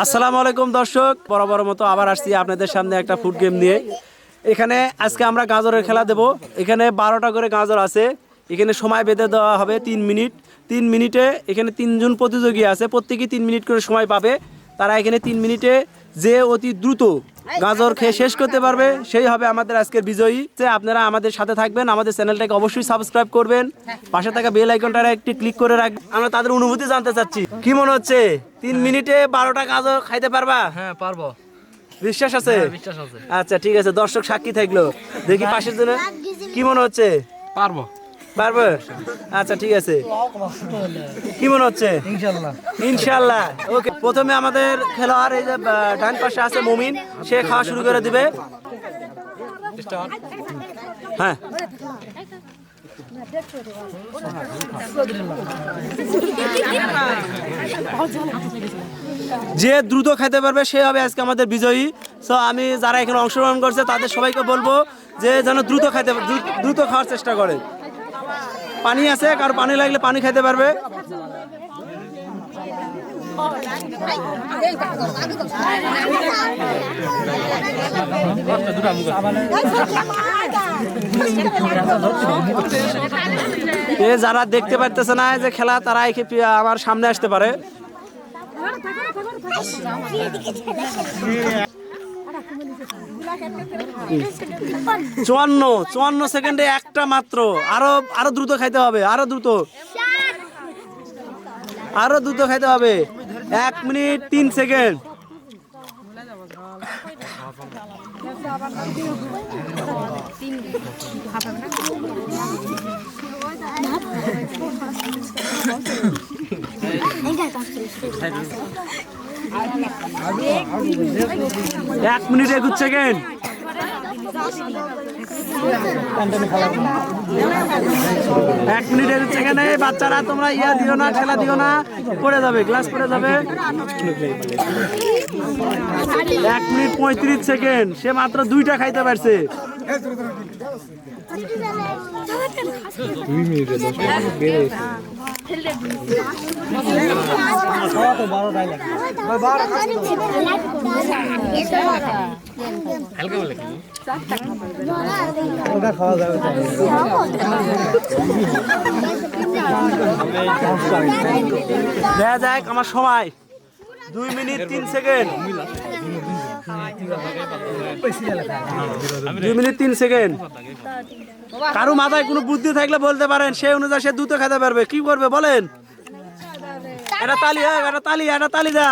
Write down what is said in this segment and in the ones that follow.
আসসালামু আলাইকুম দর্শক, বরাবর মতো আবার আসছি আপনাদের সামনে একটা ফুড গেম নিয়ে। এখানে আজকে আমরা গাজরের খেলা দেব। এখানে বারোটা করে গাজর আছে। এখানে সময় বেঁধে দেওয়া হবে তিন মিনিট। তিন মিনিটে এখানে তিনজন প্রতিযোগী আছে। প্রত্যেকেই তিন মিনিট করে সময় পাবে। তারা এখানে তিন মিনিটে যে অতি দ্রুত গাজর খেয়ে শেষ করতে পারবে, সেই হবে আমাদের আজকের বিজয়ী। যে আপনারা আমাদের সাথে থাকবেন। আমাদের চ্যানেলটাকে অবশ্যই সাবস্ক্রাইব করবেন। পাশে থাকা বেল আইকনটা একটি ক্লিক করে রাখবেন। আমরা তাদের অনুভূতি জানতে চাচ্ছি। কি মনে হচ্ছে? তিন মিনিটে বারোটা গাজর খাইতে পারবা? হ্যাঁ পারব। বিশ্বাস আছে? বিশ্বাস আছে। আচ্ছা ঠিক আছে দর্শক সাক্ষী থাকল। দেখি পাশের জন্য কি মনে হচ্ছে? পারব। পারবে? আচ্ছা ঠিক আছে। কি মনে হচ্ছে? ইনশাল্লাহ। ইনশাল্লাহ। ওকে প্রথমে আমাদের খেলোয়াড় এই যে ডান পাশে আছে মমিন। সে খাওয়া শুরু করে দিবে। হ্যাঁ। যে দ্রুত খেতে পারবে, সে হবে আজকে আমাদের বিজয়ী। সো আমি যারা এখানে অংশগ্রহণ করছে, তাদের সবাইকে বলব যে যেন দ্রুত খাইতে দ্রুত খাওয়ার চেষ্টা করে। পানি আছে, কারও পানি লাগলে পানি খেতে পারবে। যারা দেখতে পারতেছে না যে খেলা, তারা আমার সামনে আসতে পারে। চুয়ান্ন চুয়ান্ন সেকেন্ডে একটা মাত্র। আরও আরও দ্রুত খাইতে হবে, আরও দ্রুত। আরও দ্রুত খাইতে হবে। এক মিনিট, তিন সেকেন্ড। এক মিনিট সেকেন্ড এক মিনিট একুশ সেকেন্ডে বাচ্চারা, তোমরা ইয়া দিও না ঠেলা দিও না। পড়ে যাবে গ্লাস পড়ে যাবে। এক মিনিট পঁয়ত্রিশ সেকেন্ড। সে মাত্র দুইটা খাইতে পারছে। দেখা যাক আমার সময়। দুই মিনিট তিন সেকেন্ড। দুই মিনিট তিন সেকেন্ড। কারও মাথায় কোনো বুদ্ধি থাকলে বলতে পারেন সেই অনুযায়ী সে দ্রুত খেতে পারবে। কি করবে বলেন? এটা তালি হ্যাঁ এটা তালি এটা তালি দা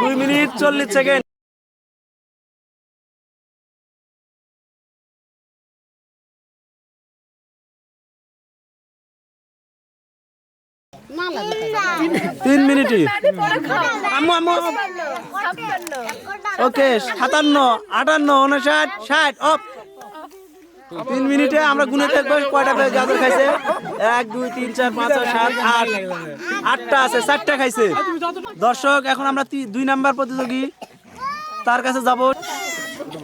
দুই মিনিট চল্লিশ সেকেন্ড। তিন মিনিটই। আম্মু আম্মু ওকে সাতান্ন আটান্ন উনষাট ষাট অফ। তিন মিনিটে আমরা গুনে দেখব কয়টা গাজর খাইছে? এক দুই তিন চার পাঁচ ছয় সাত আট। আটটা আছে চারটা খাইছে। দর্শক এখন আমরা দুই নাম্বার প্রতিযোগী। তার কাছে যাব।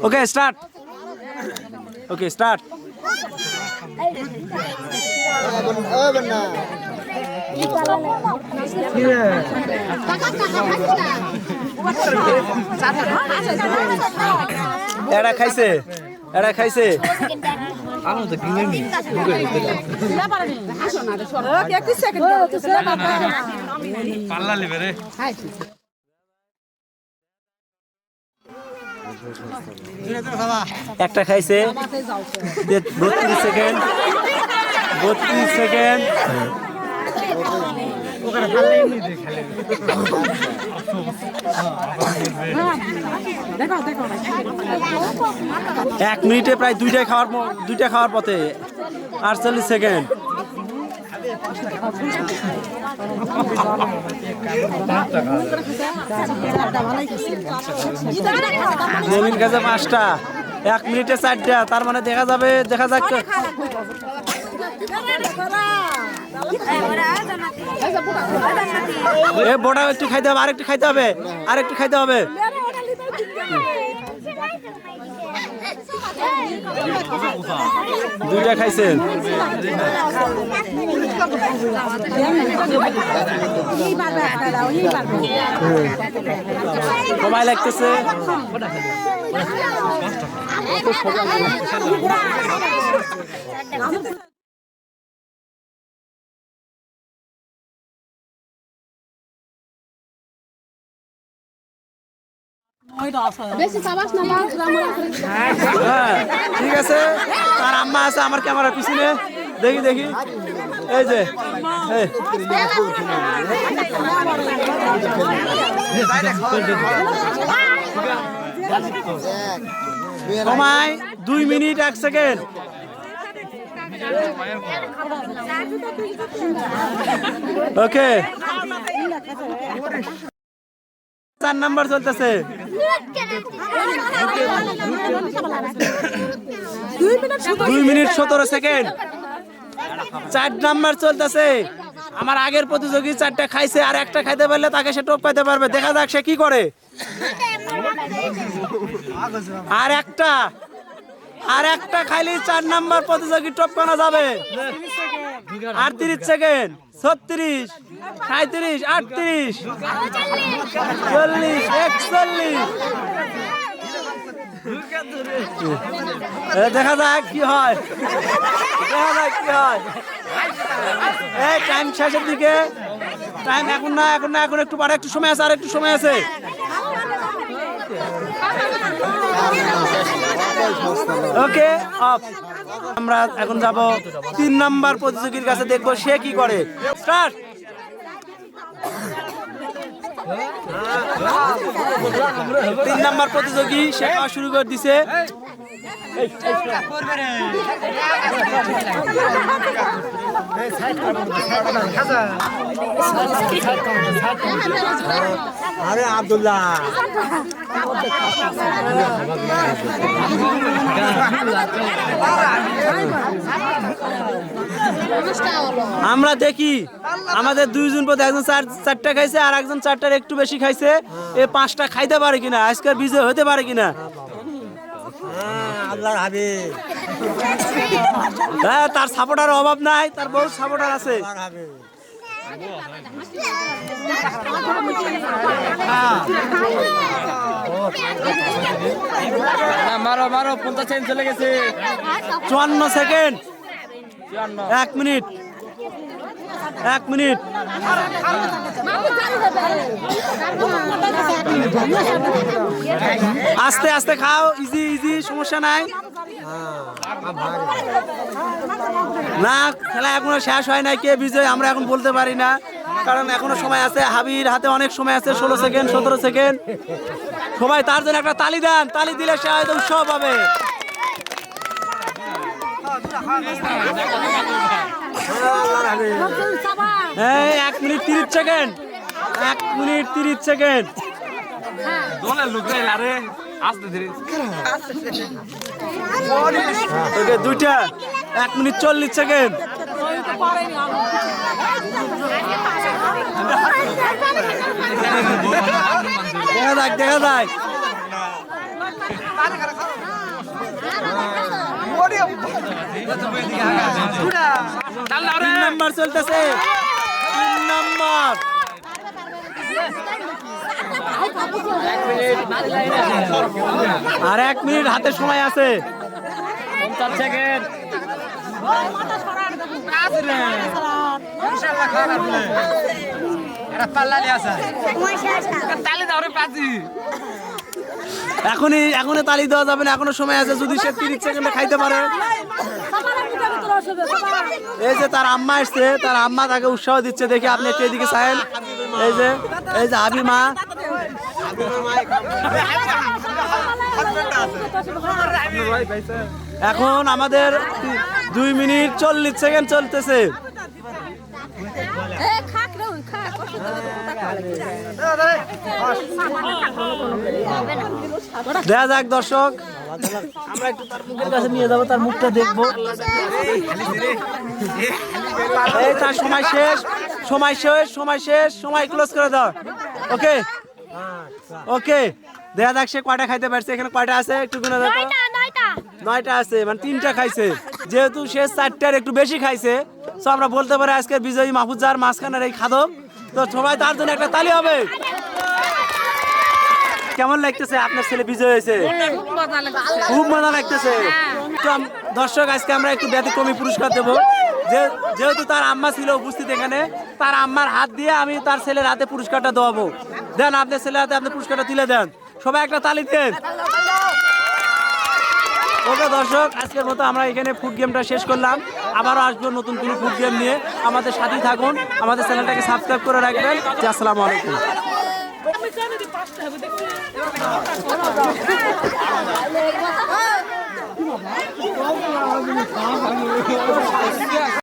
Okay start. Okay start. এরা খাইছে। এরা খাইছে। একটা খাইছে। বত্রিশ সেকেন্ড। বত্রিশ সেকেন্ড। এক মিনিটে প্রায় দুইটা খাওয়ার দুইটা খাওয়ার পথে। আটচল্লিশ সেকেন্ড। জমিন পাঁচটা। এক মিনিটে চারটা। তার মানে দেখা যাবে দেখা যাক এ, বড়া একটু খাইতে হবে, আরেকটু খাইতে হবে, আরেকটু খাইতে হবে। দুইটা খাইছেন সময় লাগতেছে। হ্যাঁ ঠিক আছে। তার আম্মা আছে, আমার ক্যামেরার পিছনে দেখি দেখি। এই যে, এই। সময় দুই মিনিট, এক সেকেন্ড। ওকে। চার নাম্বার চলতেছে। দুই মিনিট সতেরো সেকেন্ড। চার নাম্বার চলতেছে। আমার আগের প্রতিযোগী চারটা খাইছে, আর একটা খাইতে পারলে তাকে সে টোপ পাইতে পারবে। দেখা যাক সে কি করে। আর একটা আর একটা খাইলে চার নাম্বার প্রতিযোগী টপ কানা যাবে। আটত্রিশ সেকেন্ড, ছত্রিশ সাঁত্রিশ আটত্রিশ, চল্লিশ, একচল্লিশ। দেখা যাক কি হয়। দেখা যাক কি হয়। এই টাইম শেষের দিকে। টাইম এখন না এখন না, এখন একটু পরে একটু সময় আছে আর একটু সময় আছে। ওকে অফ আমরা এখন যাব তিন নাম্বার প্রতিযোগীর কাছে, দেখব সে কি করে। স্টার্ট তিন নাম্বার প্রতিযোগী, সে শুরু করে দিছে। আরে আব্দুল্লাহ। আমরা দেখি, আমাদের দুইজন পথে একজন চার চারটা খাইছে আর একজন চারটার একটু বেশি খাইছে। এ পাঁচটা খাইতে পারে কিনা? আজকের বিজয় হতে পারে কিনা? আল্লাহর হাবিব। হ্যাঁ তার সাপোর্টার অভাব নাই তার বহুত সাপোর্টার আছে। হাবিব মারো মারো পঞ্চাশ সেকেন্ড চলে গেছে। চুয়ান্ন সেকেন্ড। এক মিনিট। এক মিনিট। আস্তে আস্তে খাও ইজি ইজি সমস্যা নাই। না, খেলা এখনও শেষ হয় নাই, কে বিজয়, আমরা এখন বলতে পারি না। কারণ এখনও সময় আছে, হাবির হাতে অনেক সময় আছে, ষোলো সেকেন্ড, সতেরো সেকেন্ড। সবাই তার জন্য একটা তালি দেন, তালি দিলে সে হয়তো উৎসব হবে এই এক মিনিট তিরিশ সেকেন্ড। এক মিনিট তিরিশ সেকেন্ড। দোলের লোক আরে আসতে ধীরে। ওকে দুইটা। এক মিনিট চল্লিশ সেকেন্ড। দেখা যাক দেখা যাক। তিন নাম্বার চলতেছে। তিন নাম্বার। আর এক মিনিট হাতে সময় আছে। পঞ্চাশ সেকেন্ড। এখনই এখনই তালি দেওয়া যাবে না। এখনও সময় আছে। যদি সে তিরিশ সেকেন্ডে খাইতে পারে। এই যে তার আম্মা এসছে, তার আম্মা তাকে উৎসাহ দিচ্ছে, দেখি আপনি একটু এদিকে চাইেন এই যে এই যে হাবি মা এখন আমাদের দুই মিনিট চল্লিশ সেকেন্ড চলতেছে। দেখা যাক দর্শক। আমরা একটু তার মুখের কাছে নিয়ে যাব তার মুখটা দেখব। এই তার সময় শেষ সময় শেষ সময় শেষ সময় ক্লোজ করে দাও। ওকে ওকে দেখা যাক সে কয়টা খাইতে পারছে এখানে কয়টা আছে? একটু গুনে দেখো। নয়টা আছে মানে তিনটা খাইছে। যেহেতু সে চারটার একটু বেশি খাইছে তো আমরা বলতে পারি আজকে বিজয়ী মাহফুজার মাঝখানের এই খাদক। তো সবাই তার জন্য একটা তালি হবে। কেমন লাগতেছে? আপনার ছেলে বিজয় হয়েছে। খুব মজা লাগতেছে। দর্শক আজকে আমরা একটু ব্যতিক্রমী পুরস্কার দেবো। যেহেতু তার আম্মা ছিল উপস্থিত এখানে তার আম্মার হাত দিয়ে আমি তার ছেলের হাতে পুরস্কারটা দেওয়াবো। দেন আপনার ছেলের হাতে আপনি পুরস্কারটা তুলে দেন। সবাই একটা তালি দেন। ওকে দর্শক আজকের মতো আমরা এখানে ফুড গেমটা শেষ করলাম। আবারও আসব নতুন কোনো ফুড গেম নিয়ে। আমাদের সাথেই থাকুন। আমাদের চ্যানেলটাকে সাবস্ক্রাইব করে রাখবেন। আসসালামু আলাইকুম। Ми камери паште, ви такі. Отак, отак.